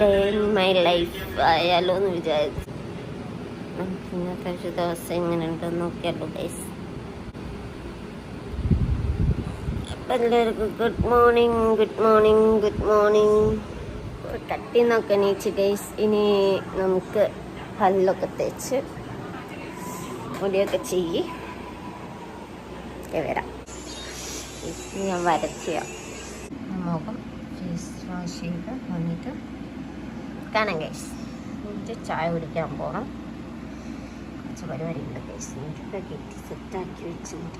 Day in my life ആയാലോ എന്ന് വിചാരിച്ചു. ഇന്നത്തെ ഒരു ദിവസം എങ്ങനെ ഉണ്ടെന്ന് നോക്കിയാലോ ഗൈസ് അപ്പം എല്ലാവർക്കും good morning good morning good morning കട്ടി നോക്കാൻ നീച്ച് ഗൈസ് ഇനി നമുക്ക് പല്ലൊക്കെ തേച്ച് മുടിയൊക്കെ ചെയ്യ്. വരാം. ഞാൻ വരച്ച മുഖം ഫേസ് വാഷ് ചെയ്ത് വന്നിട്ട് കാണാം കേസ് എന്നിട്ട് ചായ കുടിക്കാൻ പോകണം കുറച്ച് പരിപാടി ഉണ്ട് കേസ് ഇതൊക്കെ കെട്ടി സെറ്റാക്കി വെച്ചിട്ടുണ്ട്.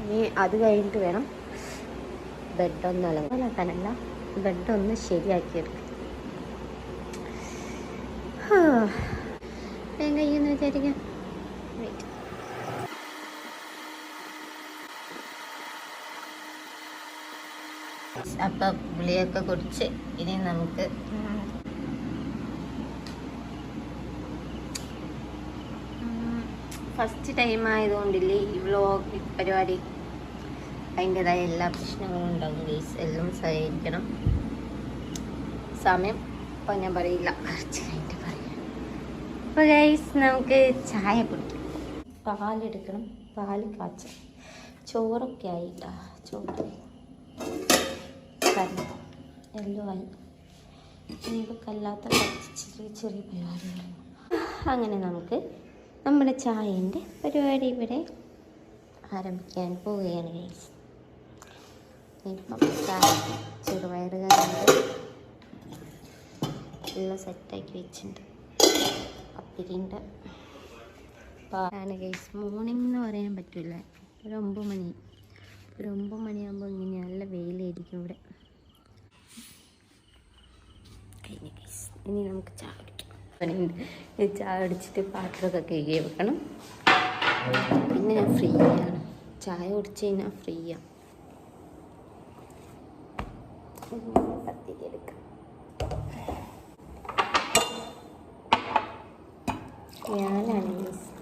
ഇനി അത് കഴിഞ്ഞിട്ട് വേണം ബെഡൊന്ന് അലങ്കാലാക്കാനല്ല ബെഡൊന്ന് ശരിയാക്കിയെടുക്കും വേഗം കഴിയുമെന്ന് വിചാരിക്കാം വെയിറ്റ് അപ്പൊ ഗുളിയൊക്കെ കുടിച്ച് ഇനി നമുക്ക് ഫസ്റ്റ് ടൈം ആയതുകൊണ്ടില്ലേ ഈ വ്ലോഗ് പരിപാടി? അതിന്റെതായ എല്ലാ പ്രശ്നങ്ങളും ഉണ്ടാവും. ഗൈസ് എല്ലാം സഹകരിക്കണം സമയം? ഇപ്പം ഞാൻ പറയില്ല. കുറച്ച് കഴിഞ്ഞിട്ട് പറയാം. അപ്പോൾ ഗൈസ് നമുക്ക് ചായ കുടിക്കാം. പാലെടുക്കണം. പാൽ കാച്ച. ചോറൊക്കെ ആയിട്ടാ. ചോറ്. കറി എല്ലാം ആയി. ഇനിയിപ്പോൾ ചെറിയ ചെറിയ പരിപാടികൾ അങ്ങനെ നമുക്ക് നമ്മുടെ ചായന്റെ പരിപാടി ഇവിടെ ആരംഭിക്കാൻ പോവുകയാണ് ഗൈസ് ഇപ്പം ചായ ചെറുപയർ കറിയുണ്ട്. എല്ലാം സെറ്റാക്കി വെച്ചിട്ടുണ്ട്. പത്തിരിയുണ്ട്. ആണ് ഗൈസ് മോർണിംഗ് എന്ന് പറയാൻ പറ്റില്ല. ഒരു ഒമ്പത് മണി. ഒരു ഒമ്പത് മണിയാകുമ്പോൾ ഇങ്ങനെ നല്ല വെയിലായിരിക്കും ഇവിടെ. കഴിഞ്ഞ ഗൈസ് ഇനി നമുക്ക് ചായ കുടിക്കാം. ചായ കുടിച്ചിട്ട് പാത്രമൊക്കെ കഴുകി വെക്കണം. പിന്നെ ഞാൻ ഫ്രീ ആണ്. ചായ കുടിച്ച് കഴിഞ്ഞാൽ ഫ്രീ ആണ്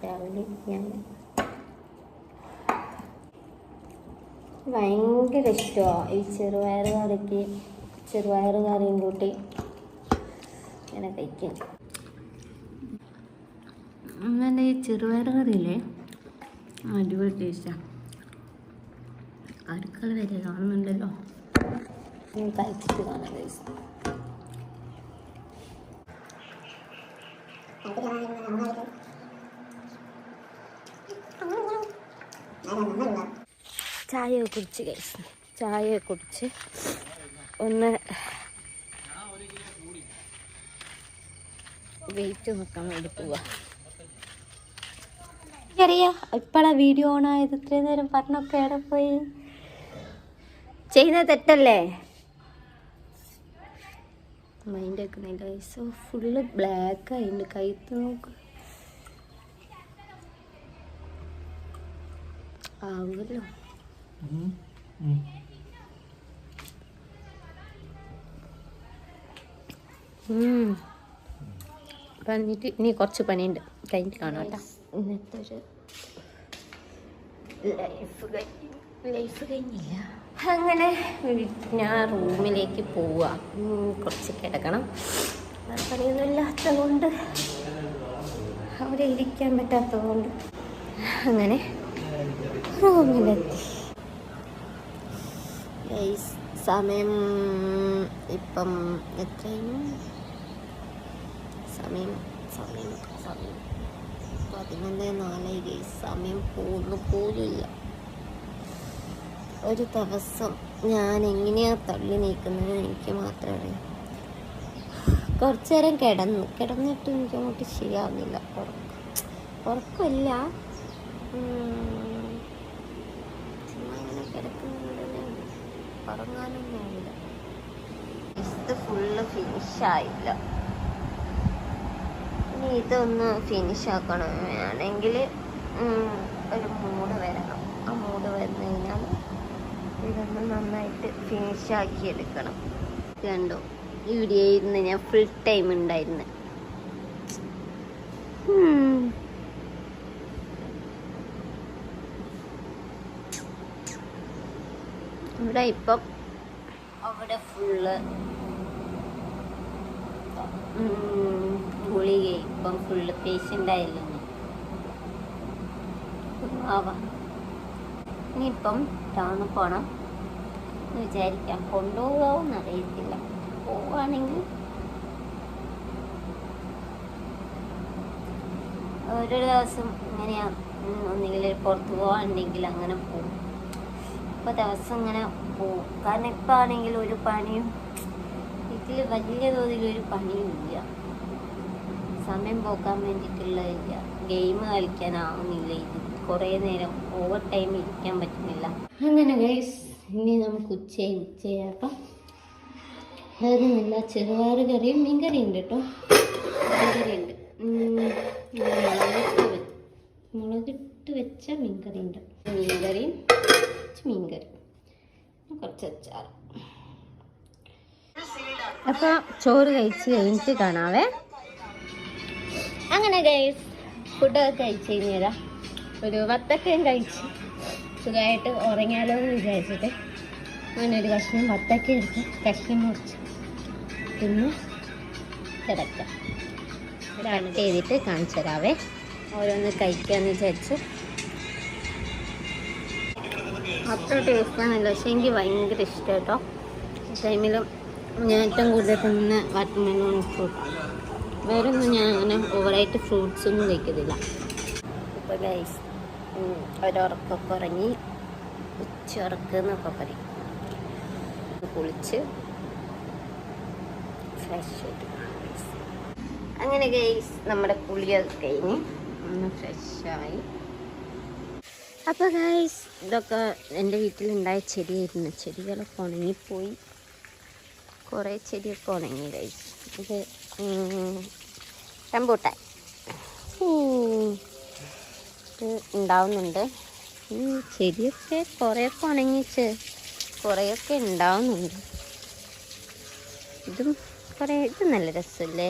രാവിലെ ഞാൻ ഭയങ്കര ഇഷ്ടമാണ് ഈ ചെറുപയർ കറിക്ക് ചെറുപയർ കറിയും കൂട്ടി ഇങ്ങനെ കഴിക്കാൻ അങ്ങനെ ഈ ചെറുപയർ കറിയില്ലേ? അടിപൊളി ടേസ്റ്റാണ് അടുക്കള വരെ കാണുന്നുണ്ടല്ലോ. കഴിച്ചിട്ട് കാണാം ചായ കുടിച്ച് കഴിച്ചു ചായ കുടിച്ച് ഒന്ന് വെയിറ്റ് നോക്കാൻ വേണ്ടി പോവാ. എനിക്കറിയാം ഇപ്പോഴാ വീഡിയോ ഓൺ ആയത്. ഇത്രയും നേരം പറഞ്ഞൊക്കെ എവിടെ പോയി? ചെയ്യുന്ന തെറ്റല്ലേ? മൈൻഡ് വെക്കുന്നില്ല സോ ഫുള്ള് ബ്ലാക്ക് ആയിട്ടുണ്ട് കൈത്ത് നോക്ക്. ആവുമല്ലോ. ഉം. പറഞ്ഞിട്ട് ഇനി കുറച്ച് പണിയുണ്ട്. കഴിഞ്ഞിട്ട് കാണാം കേട്ടോ. ഇന്നത്തെ ഒരു ലൈഫ് ലൈഫ് കഴിഞ്ഞില്ല. അങ്ങനെ ഞാൻ റൂമിലേക്ക് പോവുക കുറച്ച് കിടക്കണം. പണിയൊന്നും ഇല്ലാത്തതുകൊണ്ട് അവിടെ ഇരിക്കാൻ പറ്റാത്തതുകൊണ്ട് അങ്ങനെ റൂമിലെത്തി. സമയം ഇപ്പം എത്രയാണ്? സമയം സമയം സമയം. പതിനൊന്ന് നാല് ഗൈസ് സമയം പോകുന്നു പോലില്ല ഒരു ദിവസം ഞാൻ എങ്ങനെയാ തള്ളി നീക്കുന്നത് എനിക്ക് മാത്രമേ. അറിയൂ കുറച്ചു നേരം കിടന്നു. കിടന്നിട്ട് എനിക്ക് അങ്ങോട്ട് ശരിയാവുന്നില്ല. ഉറക്കം. ഉറക്കമില്ല. ഇങ്ങനെ ഉറങ്ങാനൊന്നും ആവില്ല. ഫുള്ള് ഫിനിഷ് ആയില്ല. ഇനി ഇതൊന്ന് ഫിനിഷ് ആക്കണം. വേണമെങ്കിൽ ഒരു മൂഡ് വരണം. ആ മൂഡ് വന്നു കഴിഞ്ഞാൽ ഇതൊന്ന് നന്നായിട്ട് ഫിനിഷ് ആക്കി എടുക്കണം. കണ്ടോ? ഈ വീഡിയോയിൽ നിന്ന് ഞാൻ ഫുൾ ടൈം ഉണ്ടായിരുന്നു. ഇവിടെ ഇപ്പം അവിടെ ഫുള്ള് ഗുളിക ഇപ്പം ഫുള്ള് പേഷ്യന്റായല്ലോ ആവാം ഇനിയിപ്പം ടൗണിൽ പോകണം എന്ന് വിചാരിക്കാം. കൊണ്ടുപോകാമെന്ന് അറിയത്തില്ല. പോവുകയാണെങ്കിൽ ഓരോ ദിവസം ഇങ്ങനെയാ. ഉം, ഒന്നുകിൽ പുറത്ത് പോകാനുണ്ടെങ്കിൽ അങ്ങനെ പോകും ഇപ്പോൾ ദിവസം ഇങ്ങനെ പോവും. കാരണം ഇപ്പം ആണെങ്കിൽ ഒരു പണിയും വീട്ടിൽ വലിയ തോതിൽ ഒരു പണിയും ഇല്ല. സമയം പോക്കാൻ വേണ്ടിയിട്ടുള്ള ഗെയിം കളിക്കാനാവുന്നില്ല. കുറേ നേരം ഓവർ ടൈം ഇരിക്കാൻ പറ്റുന്നില്ല. അങ്ങനെ ഗൈസ് ഇനി നമുക്ക് ഉച്ചയായി. ഉച്ചയായപ്പം വേറൊന്നുമില്ല ചെറുപയറ് കറിയും മീൻ കറിയും ഉണ്ട് കേട്ടോ. മീൻകറി ഉണ്ട് മുളകിട്ട് വെച്ച മീൻ കറി ഉണ്ട് മീൻ കറിയും കുറച്ച് അച്ചാർ അപ്പോൾ ചോറ് കഴിച്ച് കഴിഞ്ഞിട്ട് കാണാവേ. അങ്ങനെ ഗൈസ് ഫുഡൊക്കെ കഴിച്ച് കഴിഞ്ഞാൽ ഒരു വത്തക്കയും കഴിച്ച്. സുഖമായിട്ട് ഉറങ്ങിയാലോ എന്ന് വിചാരിച്ചിട്ട് അങ്ങനെ ഒരു കഷ്ണം വത്തക്ക എടുത്ത് കഷ്ണം മുറിച്ച് പിന്നെ കിടക്കാം. കട്ട് ചെയ്തിട്ട് കാണിച്ചു തരാവേ. ഓരോന്ന് കഴിക്കാന്ന് വിചാരിച്ചു. അത്ര ടേസ്റ്റാണല്ലോ പക്ഷെ എനിക്ക് ഭയങ്കര ഇഷ്ടം കേട്ടോ. ടൈമിലും ഞാൻ ഏറ്റവും കൂടുതൽ തിന്ന് വാട്ടർമെലൺ ഫ്രൂട്ട് വേറെ ഒന്നും ഞാൻ അങ്ങനെ ഓവറായിട്ട് ഫ്രൂട്ട്സ് ഒന്നും കഴിക്കത്തില്ല. ഇപ്പോൾ ഗൈസ് ഒരുറക്കൊക്കെ ഉറങ്ങി ഉച്ച ഉറക്ക് എന്നൊക്കെ പറയും. കുളിച്ച് ഫ്രഷ് അങ്ങനെ ഗൈസ് നമ്മുടെ കുളിയൊക്കെ കഴിഞ്ഞ് ഒന്ന് ഫ്രഷായി അപ്പോൾ ഗൈസ് ഇതൊക്കെ എന്റെ വീട്ടിലുണ്ടായ ചെടിയായിരുന്നു. ചെടികളൊക്കെ ഉണങ്ങിപ്പോയി. കുറേ ചെടിയൊക്കെ ഉണങ്ങി ഗൈസ് ഇത് റംബൂട്ടാൻ. ഉണ്ടാവുന്നുണ്ട്. ചെടിയൊക്കെ കുറേയൊക്കെ ഉണങ്ങിച്ച് കുറേയൊക്കെ ഉണ്ടാവുന്നുണ്ട്. ഇതും കുറേ ഇത് നല്ല രസമല്ലേ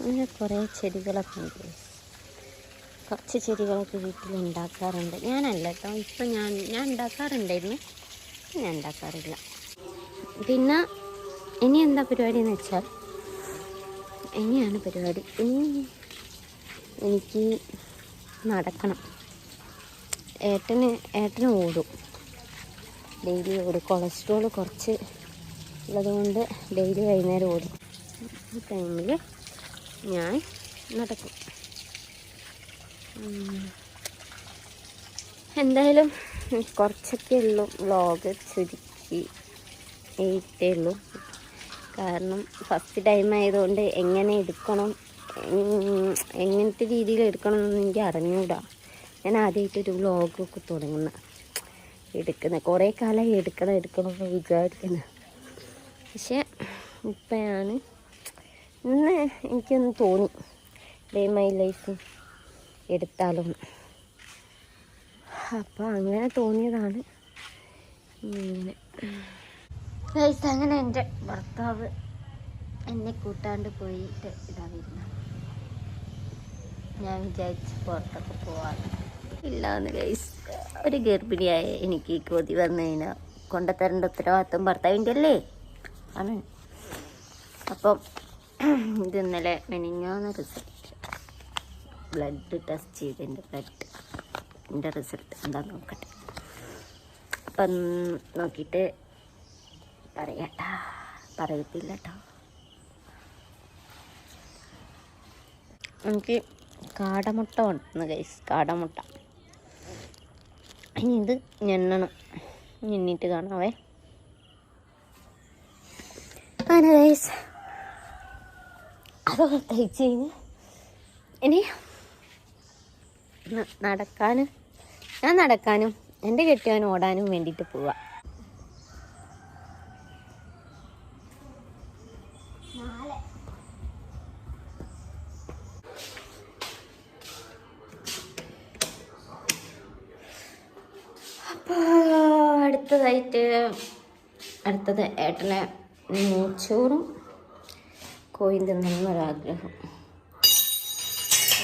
അങ്ങനെ കുറേ ചെടികളൊക്കെ ഉണ്ട്. കുറച്ച് ചെടികളൊക്കെ വീട്ടിൽ ഉണ്ടാക്കാറുണ്ട്. ഞാനല്ല കേട്ടോ ഇപ്പം ഞാൻ ഞാൻ ഉണ്ടാക്കാറുണ്ടായിരുന്നു. ഞാൻ ഉണ്ടാക്കാറില്ല. പിന്നെ ഇനി എന്താ പരിപാടി എന്ന് വെച്ചാൽ ഇനിയാണ് പരിപാടി. ഇനി എനിക്ക് നടക്കണം. ഏട്ടന് ഏട്ടന് ഓടും. ഡെയിലി ഓടും. കൊളസ്ട്രോൾ കുറച്ച് ഉള്ളതുകൊണ്ട് ഡെയിലി വൈകുന്നേരം ഓടും. ഈ ടൈമിൽ ഞാൻ നടക്കും. എന്തായാലും കുറച്ചൊക്കെ ഉള്ളൂ. വ്ളോഗ് ചുരുക്കി. ഇട്ടേ ഉള്ളൂ കാരണം ഫസ്റ്റ് ടൈം ആയതുകൊണ്ട് എങ്ങനെ എടുക്കണം എങ്ങനത്തെ രീതിയിൽ എടുക്കണം എന്നൊന്നും എനിക്ക് അറിഞ്ഞൂടാ. ഞാൻ ആദ്യമായിട്ടൊരു വ്ളോഗൊക്കെ തുടങ്ങുന്ന എടുക്കുന്നത് കുറേ കാലമായി എടുക്കണം എടുക്കണം എന്ന് വിചാരിക്കുന്നത് പക്ഷേ ഇപ്പോഴാണ്. ഇന്ന് എനിക്കൊന്ന് തോന്നി. ഡേ മൈ ലൈഫ് എടുത്താലും. അപ്പോൾ അങ്ങനെ തോന്നിയതാണ്. ഇങ്ങനെ. ഗൈസ് അങ്ങനെ എന്റെ ഭർത്താവ് എന്നെ കൂട്ടാണ്ട് പോയിട്ട് ഇതാ വരുന്ന. ഞാൻ വിചാരിച്ച് പുറത്തൊക്കെ പോവാണ്. ഇല്ലാന്ന് ഗൈസ് ഒരു ഗർഭിണിയായ എനിക്ക് കൊതി വന്നു കഴിഞ്ഞാൽ കൊണ്ടുത്തരേണ്ട ഉത്തരവാദിത്വം ഭർത്താവിന്റെ അല്ലേ? ആണ്. അപ്പം ഇത് ഇന്നലെ മെനിഞ്ഞാന്ന് റിസൾട്ട് ബ്ലഡ് ടെസ്റ്റ് ചെയ്തതിന്റെ ബ്ലഡ് എന്റെ റിസൾട്ട് എന്താ നോക്കട്ടെ. അപ്പം നോക്കിയിട്ട് പറയട്ടാ. പറയത്തില്ല കേട്ടോ എനിക്ക് കാടമുട്ട കൊണ്ടുവന്ന് ഗൈസ് കാടമുട്ട. ഇനി ഇത് ഞെണ്ണണം. ഞെണ്ണിട്ട് കാണാവേ. അങ്ങനെ ഗൈസ് അതൊക്കെ കഴിച്ച് കഴിഞ്ഞ് ഇനി നടക്കാനും ഞാൻ നടക്കാനും എന്റെ കെട്ടിയവൻ ഓടാനും വേണ്ടിയിട്ട് പോവാ. അപ്പോൾ അടുത്തതായിട്ട് അടുത്തത് ഏട്ടനെ നെയ്ച്ചോറും കോഴി തിന്നണമെന്നൊരാഗ്രഹം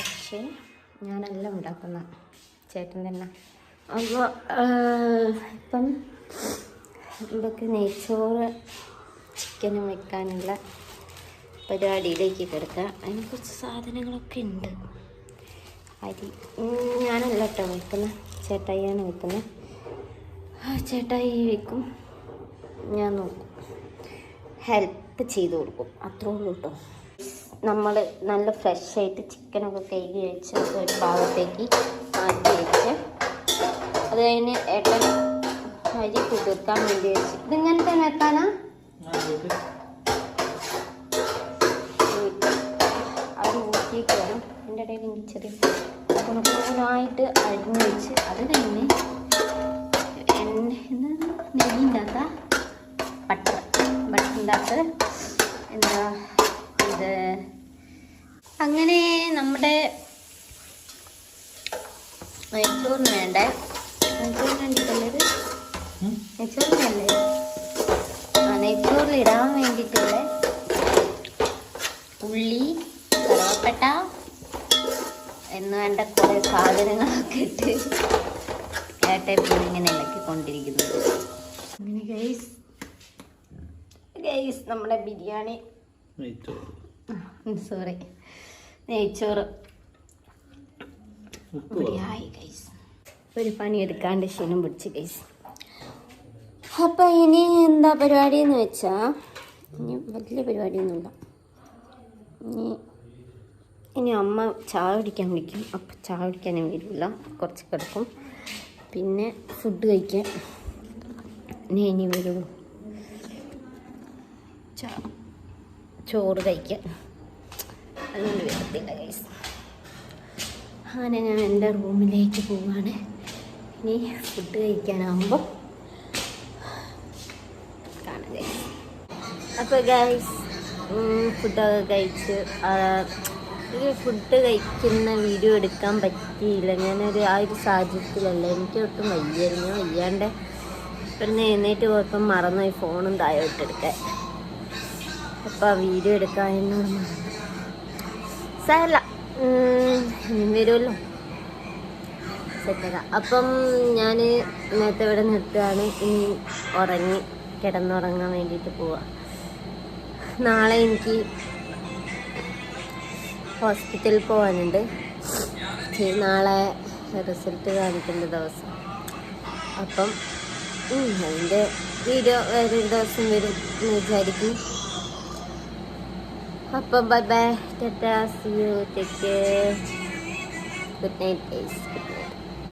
പക്ഷേ ഞാനെല്ലാം ഉണ്ടാക്കുന്ന ചേട്ടൻ തന്നെ അപ്പോൾ ഇപ്പം ഇതൊക്കെ നെയ്ച്ചോറ് ചിക്കനും വെക്കാനുള്ള പരിപാടിയിലേക്ക് കിടക്കാം. അതിന് കുറച്ച് സാധനങ്ങളൊക്കെ ഉണ്ട്. അരി. ഞാനല്ല കേട്ടോ വെക്കുന്നത് ചേട്ടായിയാണ് വെക്കുന്നത് ചേട്ടായി വെക്കും. ഞാൻ നോക്കും. ഹെൽപ്പ് ചെയ്ത് കൊടുക്കും. അത്രേ ഉള്ളൂ കേട്ടോ. നമ്മൾ നല്ല ഫ്രഷായിട്ട് ചിക്കനൊക്കെ കഴുകി വെച്ച് ഒരു ഭാഗത്തേക്ക് മാറ്റി വെച്ച് അത് കഴിഞ്ഞ് ഏട്ടൻ അരി കുതിർക്കാൻ വേണ്ടി വെച്ച്. ഇതിങ്ങനെ തന്നെ വെക്കാനാ അത് ഊറ്റിയിട്ട് വേണം എന്റെ ഇടയിൽ ചെറിയ കുണക്കുണായിട്ട് അരിഞ്ഞ് വെച്ച് അത് കഴിഞ്ഞ് എണ്ണ നെല്ലിന്റെ അകത്താ ബട്ടർ. ബട്ടറിന്റെ അകത്ത് എന്താ ഇത്? അങ്ങനെ നമ്മുടെ നെച്ചോറിന് വേണ്ടേ? നെച്ചോറിന് വേണ്ടിയിട്ടല്ലേ ഇത് നെയ്ച്ചോറിനല്ലേ ആ നെയ്ച്ചോറിൽ ഇടാൻ വേണ്ടിയിട്ടുള്ള ഉള്ളി കറുവപ്പട്ട എന്ന് വേണ്ട കുറേ സാധനങ്ങളൊക്കെ ഇട്ട് ഏട്ടൻ ഇപ്പോൾ ഇങ്ങനെ ഇളക്കിക്കൊണ്ടിരിക്കുന്നത് അങ്ങനെ ഗൈസ് ഗൈസ് നമ്മുടെ ബിരിയാണി. സോറി നെയ്ച്ചോറ്. റെഡിയായി ഗൈസ് ഒരു പണി എടുക്കാണ്ട് ക്ഷീണം പിടിച്ച് ഗൈസ് അപ്പം ഇനി എന്താ പരിപാടി എന്ന് വെച്ചാൽ ഇനി വലിയ പരിപാടിയൊന്നുമില്ല. ഇനി ഇനി അമ്മ ചായ കുടിക്കാൻ വിളിക്കും. അപ്പം ചായ കുടിക്കാനും വരില്ല. കുറച്ച് കിടക്കും. പിന്നെ ഫുഡ് കഴിക്കാൻ ഇനി വരുള്ളൂ ചോറ് കഴിക്കാൻ. അതുകൊണ്ട് വരത്തില്ല ഗൈസ് അങ്ങനെ ഞാൻ എന്റെ റൂമിലേക്ക് പോവാണ്. ഇനി ഫുഡ് കഴിക്കാനാകുമ്പോൾ കാണാം ഗൈസ് അപ്പോൾ ഗൈസ് ഫുഡൊക്കെ കഴിച്ച് ഈ ഫുഡ് കഴിക്കുന്ന വീഡിയോ എടുക്കാൻ പറ്റിയില്ല. ഞാനൊരു ആ ഒരു സാഹചര്യത്തിലല്ല. എനിക്ക് ഒട്ടും വയ്യായിരുന്നു വയ്യാണ്ട് ഇവിടുന്ന് എഴുന്നേറ്റ് പോയപ്പം മറന്നുപോയി ഫോണും തായോട്ടെടുക്കാൻ അപ്പം ആ വീഡിയോ എടുക്കാൻ സാരല്ല. ഇനി വരുമല്ലോ. സെറ്റാ അപ്പം ഞാൻ നേരത്തെ ഇവിടെ നിർത്തുകയാണ്. ഇനി ഉറങ്ങി കിടന്നുറങ്ങാൻ വേണ്ടിയിട്ട് പോവാം. നാളെ എനിക്ക് ഹോസ്പിറ്റലിൽ പോകാനുണ്ട് നാളെ റിസൾട്ട് കാണിക്കേണ്ട ദിവസം. അപ്പം അതിന്റെ വീഡിയോ വേറെ ദിവസം വരും എന്ന് വിചാരിക്കും അപ്പം bye bye tata you take care good night